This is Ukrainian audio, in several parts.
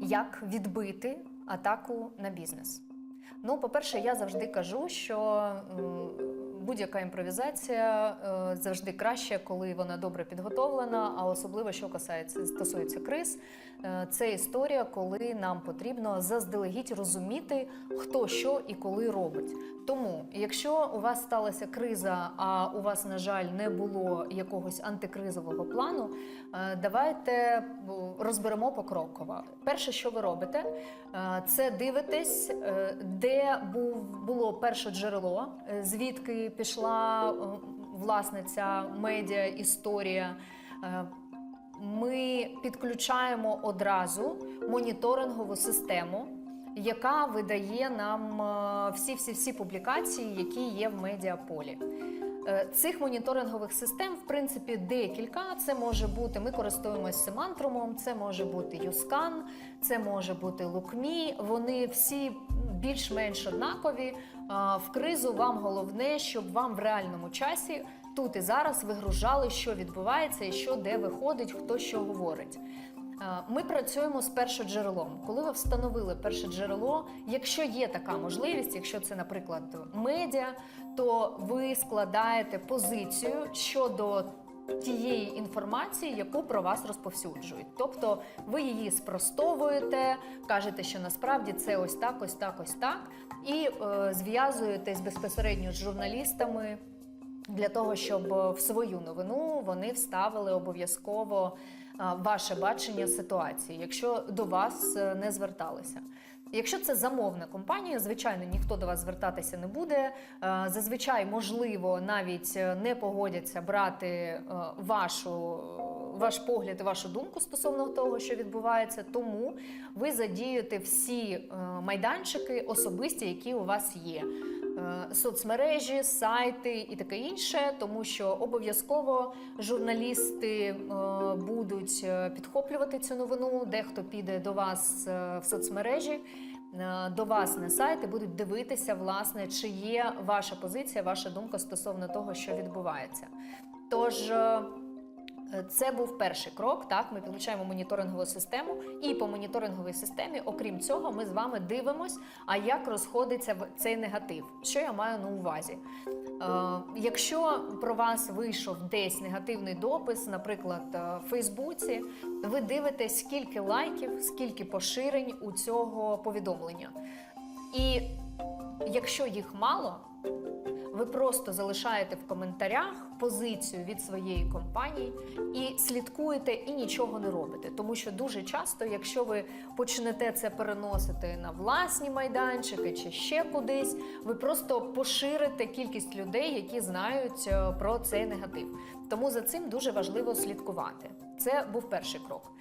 як відбити атаку на бізнес. Ну, по-перше, я завжди кажу, що будь-яка імпровізація е, завжди краще, коли вона добре підготовлена, а особливо що касається стосується криз. Е, Це історія, коли нам потрібно заздалегідь розуміти, хто що і коли робить. Тому, якщо у вас сталася криза, а у вас, на жаль, не було якогось антикризового плану, е, давайте розберемо покроково. Перше, що ви робите, це дивитесь, де було перше джерело, звідки пішла е, власне ця медіа історія. Е, Ми підключаємо одразу моніторингову систему, яка видає нам е, всі-всі-всі публікації, які є в медіаполі. Цих моніторингових систем, в принципі, декілька. Це може бути, ми користуємося Семантрумом, це може бути Юскан, це може бути Лукмі. Вони всі більш-менш однакові. В кризу вам головне, щоб вам в реальному часі тут і зараз вигружали, що відбувається і що де виходить, хто що говорить. Ми працюємо з першоджерелом. Коли ви встановили перше джерело, якщо є така можливість, якщо це, наприклад, медіа, то ви складаєте позицію щодо тієї інформації, яку про вас розповсюджують. Тобто ви її спростовуєте, кажете, що насправді це ось так, ось так, ось так, і е, зв'язуєтесь безпосередньо з журналістами для того, щоб е, в свою новину вони вставили обов'язково е, ваше бачення ситуації, якщо до вас е, не зверталися. Якщо це замовна компанія, звичайно, ніхто до вас звертатися не буде. Е, Зазвичай, можливо, навіть е, не погодяться брати е, вашу, ваш погляд і вашу думку стосовно того, що відбувається. Тому ви задієте всі майданчики особисті, які у вас є. Е, Соцмережі, сайти і таке інше, тому що обов'язково журналісти е, будуть е, підхоплювати цю новину. Дехто піде до вас в соцмережі, до вас на сайт і будуть дивитися, власне, чи є ваша позиція, ваша думка стосовно того, що відбувається. Тож. Е, це був перший крок. Так, ми підключаємо моніторингову систему, і по моніторинговій системі, окрім цього, ми з вами дивимось, а як розходиться цей негатив. Що я маю на увазі? Е, якщо про вас вийшов десь негативний допис, наприклад, е, в Фейсбуці, ви дивитесь, скільки лайків, скільки поширень у цього повідомлення. І якщо їх мало, ви просто залишаєте в коментарях позицію від своєї компанії і слідкуєте і нічого не робите. Тому що дуже часто, якщо ви почнете це переносити на власні майданчики чи ще кудись, ви просто поширите кількість людей, які знають е, про цей негатив. Тому за цим дуже важливо слідкувати. Це був перший крок.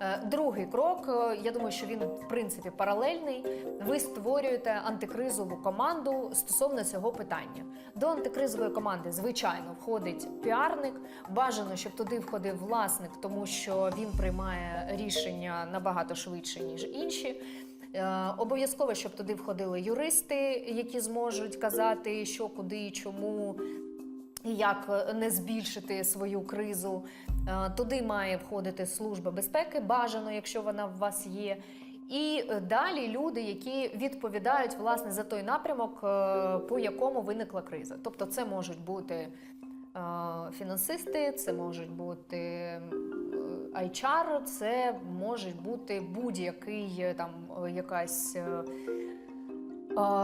Е, Другий крок, е, я думаю, що він в принципі паралельний. Ви створюєте антикризову команду стосовно цього питання. До антикризової команди, звичайно, входить піарник. Бажано, щоб туди входив власник, тому що він приймає рішення набагато швидше ніж інші. Е, Обов'язково, щоб туди входили юристи, які зможуть казати, що куди чому і як е, не збільшити свою кризу. Е, Туди має входити служба безпеки, бажано, якщо вона в вас є. І е, далі люди, які відповідають власне за той напрямок, по якому виникла криза. Тобто, це можуть бути фінансисти, це можуть бути HR, це може бути будь-який там якась.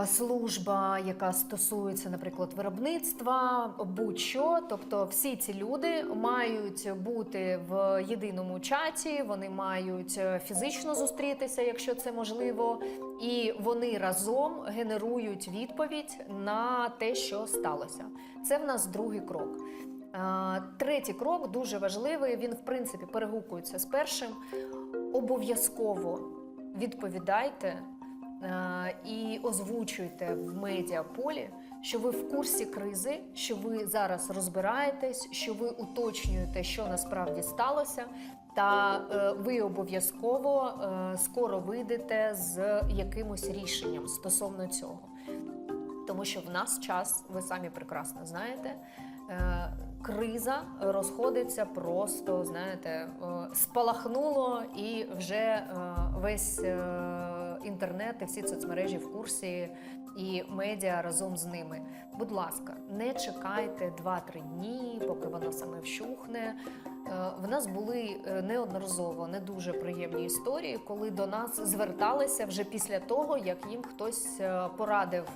Служба, яка стосується, наприклад, виробництва, будь-що. Тобто, всі ці люди мають бути в єдиному чаті, вони мають е, фізично зустрітися, якщо це можливо, і вони разом генерують відповідь на те, що сталося. Це в нас другий крок. Третій крок дуже важливий. Він, в принципі, перегукується з першим. Обов'язково відповідайте і озвучуйте в медіаполі, що ви в курсі кризи, що ви зараз розбираєтесь, що ви уточнюєте, що насправді сталося, та е, ви обов'язково е, скоро вийдете з якимось рішенням стосовно цього. Тому що в нас час, ви самі прекрасно знаєте, е, криза розходиться просто, знаєте, е, спалахнуло і вже е, весь е, інтернет і всі соцмережі в курсі і медіа разом з ними. Будь ласка, не чекайте 2-3 дні, поки воно саме вщухне. Е, В нас були е, неодноразово не дуже приємні історії, коли до нас зверталися вже після того, як їм хтось е, порадив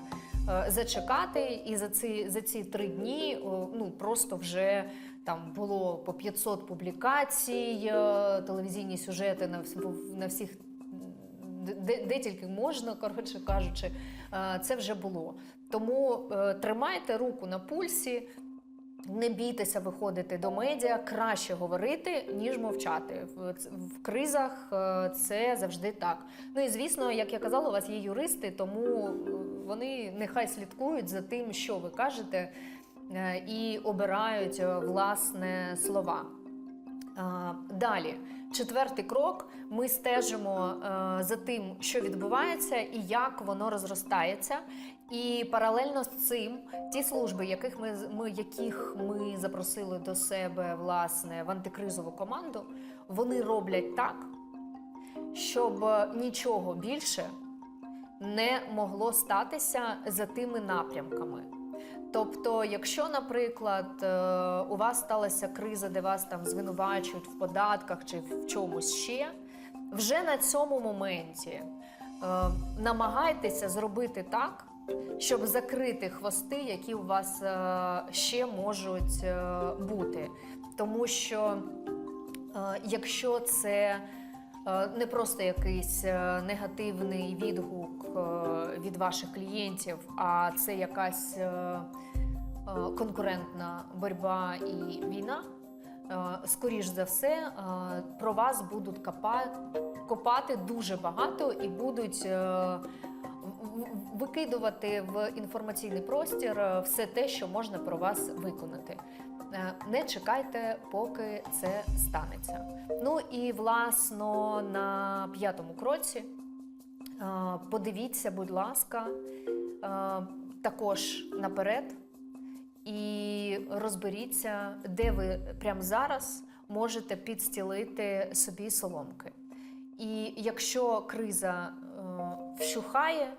зачекати, і за ці за ці три дні ну просто вже там було по 500 публікацій, телевізійні сюжети на на всіх. Де, де тільки можна, коротше кажучи, е, це вже було. Тому е, тримайте руку на пульсі, не бійтеся виходити до медіа, краще говорити, ніж мовчати. В, в кризах е, це завжди так. Ну і звісно, як я казала, у вас є юристи, тому вони нехай слідкують за тим, що ви кажете, і обирають власне слова. Далі, четвертий крок: ми стежимо е, за тим, що відбувається і як воно розростається. І паралельно з цим ті служби, яких ми, ми яких ми запросили до себе власне в антикризову команду, вони роблять так, щоб нічого більше не могло статися за тими напрямками. Тобто, якщо, наприклад, е, у вас сталася криза, де вас там звинувачують в податках чи в чомусь ще, вже на цьому моменті е, намагайтеся зробити так, щоб закрити хвости, які у вас е, ще можуть бути. Тому що якщо це не просто якийсь негативний відгук від ваших клієнтів, а це якась е, е, конкурентна боротьба і війна. е, Скоріш за все, е, про вас будуть копати дуже багато і будуть е, викидувати в інформаційний простір е, все те, що можна про вас виконати. Е, Не чекайте, поки це станеться. Ну і власно на п'ятому кроці е, подивіться, будь ласка, також наперед і розберіться, де ви прямо зараз можете підстілити собі соломки. І якщо криза е, вщухає,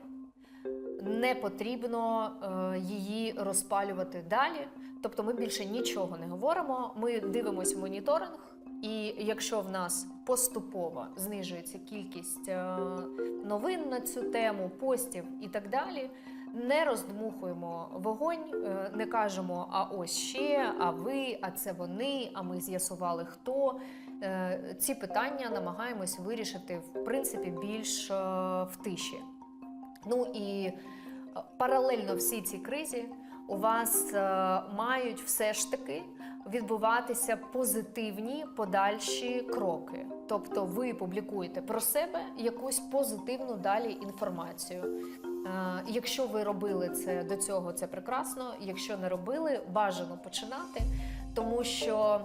не потрібно е, її розпалювати далі. Тобто ми більше нічого не говоримо. Ми дивимося моніторинг, і якщо в нас поступово знижується кількість е, новин на цю тему, постів і так далі. Не роздмухуємо вогонь, е, не кажемо, а ось ще, а ви, а це вони, а ми з'ясували хто. Е, Ці питання намагаємось вирішити в принципі більш в тиші. Ну і паралельно всій цій кризі у вас мають все ж таки відбуватися позитивні подальші кроки. Тобто ви публікуєте про себе якусь позитивну далі інформацію. Е, Якщо ви робили це до цього, це прекрасно. Якщо не робили, бажано починати, тому що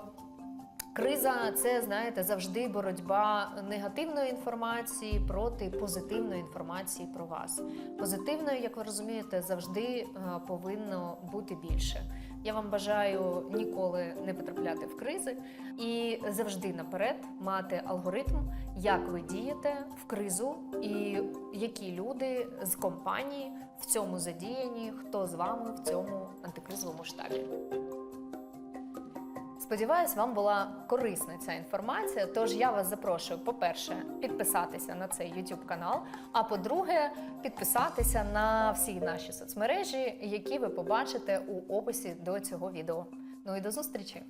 Криза це знаєте завжди боротьба негативної інформації проти позитивної інформації про вас. Позитивної, як ви розумієте, завжди е, повинно бути більше. Я вам бажаю ніколи не потрапляти в кризи і завжди наперед мати алгоритм, як ви дієте в кризу, і які люди з компанії в цьому задіяні, хто з вами в цьому антикризовому штабі. Сподіваюсь, вам була корисна ця інформація. Тож я вас запрошую, по-перше, підписатися на цей YouTube канал. А по-друге, підписатися на всі наші соцмережі, які ви побачите у описі до цього відео. Ну і до зустрічі!